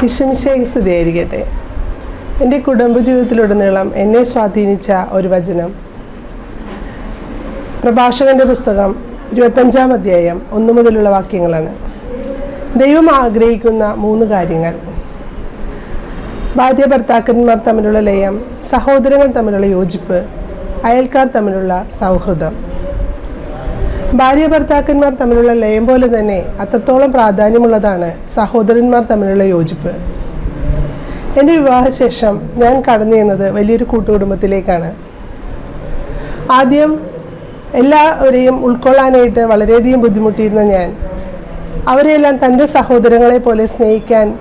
വിഷമിശേഖ സ്തുതിയായിരിക്കട്ടെ എന്റെ കുടുംബജീവിതത്തിലുടനീളം എന്നെ സ്വാധീനിച്ച ഒരു വചനം. പ്രഭാഷകന്റെ പുസ്തകം ഇരുപത്തഞ്ചാം അധ്യായം ഒന്നു മുതലുള്ള വാക്യങ്ങളാണ്. ദൈവം ആഗ്രഹിക്കുന്ന മൂന്ന് കാര്യങ്ങൾ. ഭാര്യ ഭർത്താക്കന്മാർ തമ്മിലുള്ള ലയം സഹോദരങ്ങൾ തമ്മിലുള്ള യോജിപ്പ് അയൽക്കാർ തമ്മിലുള്ള സൗഹൃദം. ഭാര്യ ഭർത്താക്കന്മാർ തമ്മിലുള്ള ലയം പോലെ തന്നെ അത്രത്തോളം പ്രാധാന്യമുള്ളതാണ് സഹോദരന്മാർ തമ്മിലുള്ള യോജിപ്പ്. എന്റെ വിവാഹശേഷം ഞാൻ കടന്നു ചെന്നത് വലിയൊരു കൂട്ടുകുടുംബത്തിലേക്കാണ്. ആദ്യം എല്ലാവരെയും ഉൾക്കൊള്ളാനായിട്ട് വളരെയധികം ബുദ്ധിമുട്ടിയിരുന്ന ഞാൻ അവരെയെല്ലാം തന്റെ സഹോദരങ്ങളെ പോലെ സ്നേഹിക്കാൻ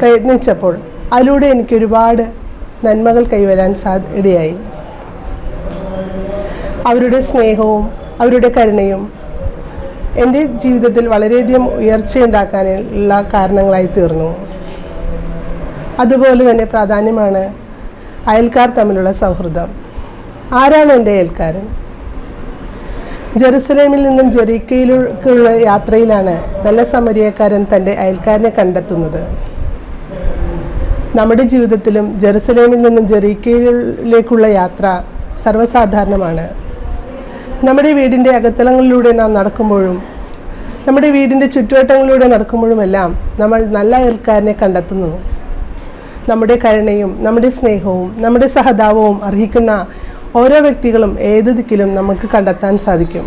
പ്രയത്നിച്ചപ്പോൾ അതിലൂടെ എനിക്ക് ഒരുപാട് നന്മകൾ കൈവരാൻ സാ ഇടയായി. അവരുടെ സ്നേഹവും അവരുടെ കരുണയും എന്റെ ജീവിതത്തിൽ വളരെയധികം ഉയർച്ചയുണ്ടാക്കാനുള്ള കാരണങ്ങളായി തീർന്നു. അതുപോലെ തന്നെ പ്രാധാന്യമാണ് അയൽക്കാർ തമ്മിലുള്ള സൗഹൃദം. ആരാണ് എന്റെ അയൽക്കാരൻ? ജെറുസലേമിൽ നിന്നും ജെറീക്കയിലേക്കുള്ള യാത്രയിലാണ് നല്ല സമരിയക്കാരൻ തന്റെ അയൽക്കാരനെ കണ്ടെത്തുന്നത്. നമ്മുടെ ജീവിതത്തിലും ജെറുസലേമിൽ നിന്നും ജെറീക്കയിലേക്കുള്ള യാത്ര സർവസാധാരണമാണ്. നമ്മുടെ വീടിന്റെ അകത്തളങ്ങളിലൂടെ നാം നടക്കുമ്പോഴും നമ്മുടെ വീടിന്റെ ചുറ്റുവട്ടങ്ങളിലൂടെ നടക്കുമ്പോഴുമെല്ലാം നമ്മൾ നല്ല അയൽക്കാരനെ കണ്ടെത്തുന്നു. നമ്മുടെ കരുണയും നമ്മുടെ സ്നേഹവും നമ്മുടെ സഹതാപവും അർഹിക്കുന്ന ഓരോ വ്യക്തികളും ഏത് ദിക്കിലും നമുക്ക് കണ്ടെത്താൻ സാധിക്കും.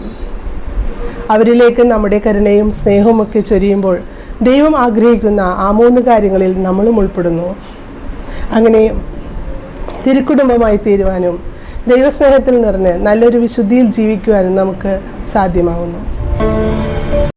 അവരിലേക്ക് നമ്മുടെ കരുണയും സ്നേഹവും ഒക്കെ ചൊരിയുമ്പോൾ ദൈവം ആഗ്രഹിക്കുന്ന ആ മൂന്ന് കാര്യങ്ങളിൽ നമ്മളും ഉൾപ്പെടുന്നു. അങ്ങനെ തിരുക്കുടുംബമായി തീരുവാനും ദൈവസ്നേഹത്തിൽ നിറഞ്ഞ് നല്ലൊരു വിശുദ്ധിയിൽ ജീവിക്കുവാനും നമുക്ക് സാധ്യമാകുന്നു.